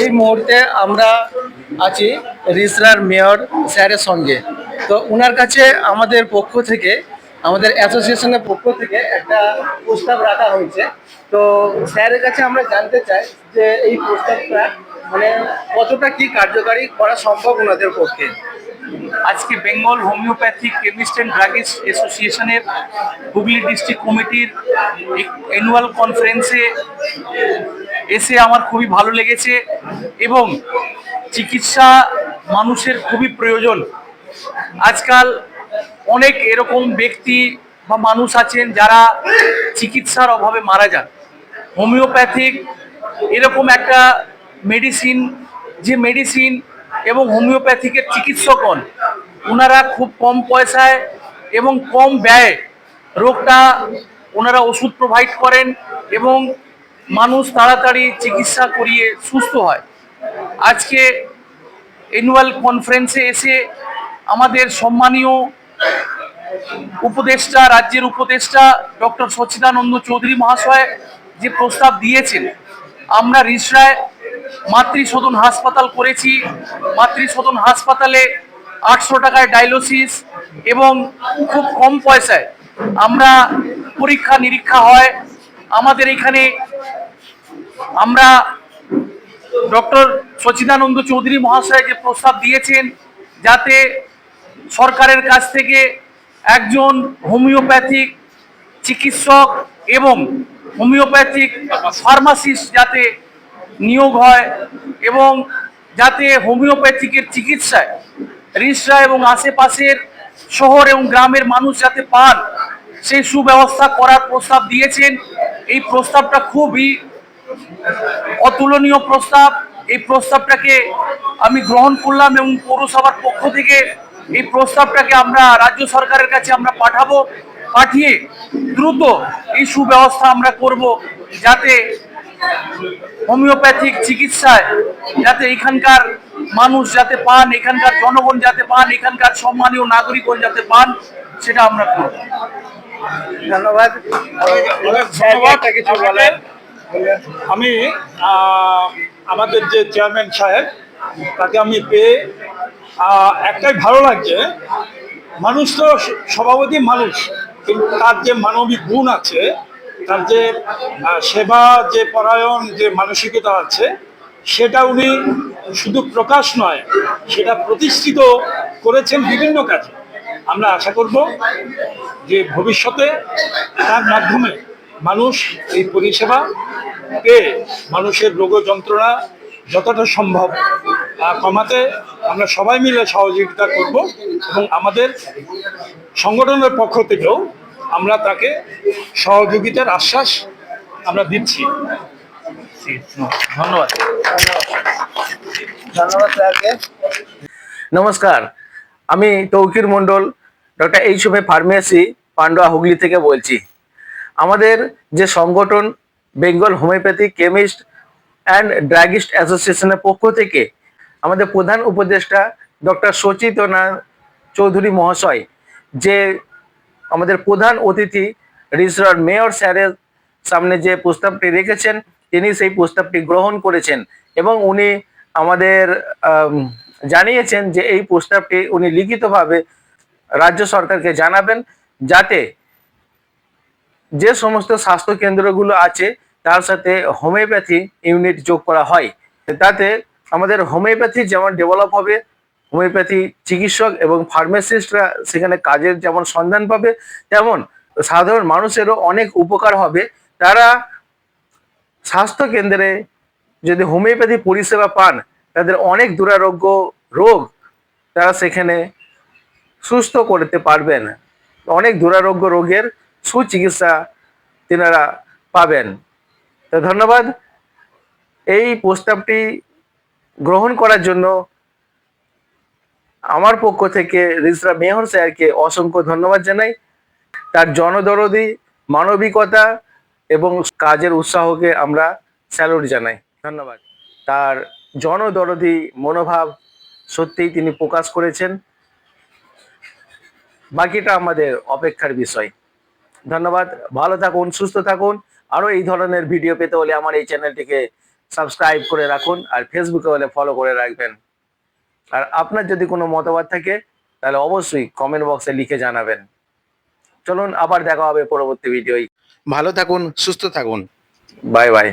এই মুহূর্তে আমরা আছি রিসরার মেয়র স্যারের সঙ্গে। তো ওনার কাছে আমাদের পক্ষ থেকে, আমাদের অ্যাসোসিয়েশনের পক্ষ থেকে একটা প্রস্তাব রাখা হয়েছে। তো স্যারের কাছে আমরা জানতে চাই যে এই প্রস্তাবটা মানে কতটা কি কার্যকারী করা সম্ভব ওনাদের পক্ষে? আজকে Bengal homoeopathic chemist and druggist অ্যাসোসিয়েশনের হুগলি ডিস্ট্রিক্ট কমিটির অ্যানুয়াল কনফারেন্সে এসে আমার খুবই ভালো লেগেছে এবং চিকিৎসা মানুষের খুবই প্রয়োজন। আজকাল অনেক এরকম ব্যক্তি বা মানুষ আছেন যারা চিকিৎসার অভাবে মারা যান। হোমিওপ্যাথিক এরকম একটা মেডিসিন, যে মেডিসিন এবং হোমিওপ্যাথিকের চিকিৎসকগণ ওনারা খুব কম পয়সায় এবং কম ব্যয়ে রোগটা ওনারা ওষুধ প্রোভাইড করেন এবং মানুষ তাড়াতাড়ি চিকিৎসা করিয়ে সুস্থ হয়। আজকে অ্যানুয়াল কনফারেন্সে এসে আমাদের সম্মানীয় উপদেষ্টা, রাজ্যের উপদেষ্টা ডক্টর সচ্চিদানন্দ চৌধুরী মহাশয় যে প্রস্তাব দিয়েছেন, আমরা রিসরায় মাতৃসদন হাসপাতাল করেছি। মাতৃসদন হাসপাতালে আটশো টাকায় ডায়ালিসিস এবং খুব কম পয়সায় আমরা পরীক্ষা নিরীক্ষা হয়। আমাদের এখানে আমরা ডক্টর সচিদানন্দ চৌধুরী মহাশয় যে প্রস্তাব দিয়েছেন যাতে সরকারের কাছ থেকে একজন হোমিওপ্যাথিক চিকিৎসক এবং হোমিওপ্যাথিক ফার্মাসিস্ট যাতে নিয়োগ হয় এবং যাতে হোমিওপ্যাথিকের চিকিৎসায় রিসরা এবং আশেপাশের শহর এবং গ্রামের মানুষ যাতে পান, সেই সুব্যবস্থা করার প্রস্তাব দিয়েছেন। এই প্রস্তাবটা খুবই অতুলনীয় প্রস্তাব। এই প্রস্তাবটাকে আমি গ্রহণ করলাম এবং পৌরসভার পক্ষ থেকে এই প্রস্তাবটাকে আমরা রাজ্য সরকারের কাছে আমরা পাঠাবো পাঠিয়ে দ্রুত এই সুব্যবস্থা আমরা করব যাতে হোমিওপ্যাথিক চিকিৎসায় যাতে এখানকার মানুষ যাতে পান এখানকার জনগণ যাতে পান এখানকার সম্মানীয় নাগরিকগণ যাতে পান সেটা আমরা করব। ধন্যবাদ। ধন্যবাদ। আমি আমাদের যে চেয়ারম্যান সাহেব, তাকে আমি পেয়ে একটাই ভালো লাগছে, মানুষ তো স্বভাবতই মানুষ, কিন্তু তার যে মানবিক গুণ আছে, তার যে সেবা, যে পরায়ণ, যে মানসিকতা আছে, সেটা উনি শুধু প্রকাশ নয়, সেটা প্রতিষ্ঠিত করেছেন বিভিন্ন কাজে। আমরা আশা করব যে ভবিষ্যতে তার মাধ্যমে মানুষ এই পরিষেবা পেয়ে মানুষের রোগ যন্ত্রণা যতটা সম্ভব কমাতে আমরা সবাই মিলে সহযোগিতা করব এবং আমাদের সংগঠনের পক্ষ থেকেও আমরা তাকে সহযোগিতার আশ্বাস আমরা দিচ্ছি। ধন্যবাদ। ধন্যবাদ স্যারকে। নমস্কার আমি Tauqir Mondal doctor HFA pharmacy Pandua Hooghly থেকে বলছি। আমাদের যে সংগঠন, Bengal homoeopathy chemist and druggist অ্যাসোসিয়েশনের পক্ষ থেকে আমাদের প্রধান উপদেষ্টা ডক্টর সচিতনা চৌধুরী মহাশয়, যে আমাদের প্রধান অতিথি রিসরার মেয়র স্যারের সামনে যে প্রস্তাবটি রেখেছেন, তিনি সেই প্রস্তাবটি গ্রহণ করেছেন এবং উনি আমাদের জানিয়েছেন যে এই প্রস্তাবটি উনি লিখিতভাবে রাজ্য সরকারকে জানাবেন যাতে যে সমস্ত স্বাস্থ্য কেন্দ্রগুলো আছে, তার সাথে হোমিওপ্যাথি ইউনিট যোগ করা হয়। তাতে আমাদের হোমিওপ্যাথি যেমন ডেভেলপ হবে, হোমিওপ্যাথি চিকিৎসক এবং ফার্মাসিস্টরা সেখানে কাজের যেমন সন্ধান পাবে, তেমন সাধারণ মানুষেরও অনেক উপকার হবে। তারা স্বাস্থ্য কেন্দ্রে যদি হোমিওপ্যাথি পরিষেবা পান, তাদের অনেক দুরারোগ্য রোগ তারা সেখানে সুস্থ করতে পারবেন। অনেক দুরারোগ্য রোগের সুচিকিৎসা তিনারা পাবেন। তো ধন্যবাদ। এই প্রস্তাবটি গ্রহণ করার জন্য আমার পক্ষ থেকে রিজরা মেহর স্যারকে অসংখ্য ধন্যবাদ জানাই। তার জনদরদি, মানবিকতা এবং কাজের উৎসাহকে আমরা স্যালুট জানাই। ধন্যবাদ। তার জনদরদি মনোভাব সত্যিই তিনি প্রকাশ করেছেন। বাকিটা আমাদের অপেক্ষার বিষয়। ধন্যবাদ ভালো থাকুন সুস্থ থাকুন। আরও এই ধরনের ভিডিও পেতে হলে আমার এই চ্যানেলটিকে সাবস্ক্রাইব করে রাখুন আর ফেসবুকে হলে ফলো করে রাখবেন। আর আপনার যদি কোনো মতামত থাকে তাহলে অবশ্যই কমেন্ট বক্সে লিখে জানাবেন। চলুন আবার দেখা হবে পরবর্তী ভিডিওই ভালো থাকুন সুস্থ থাকুন। Bye bye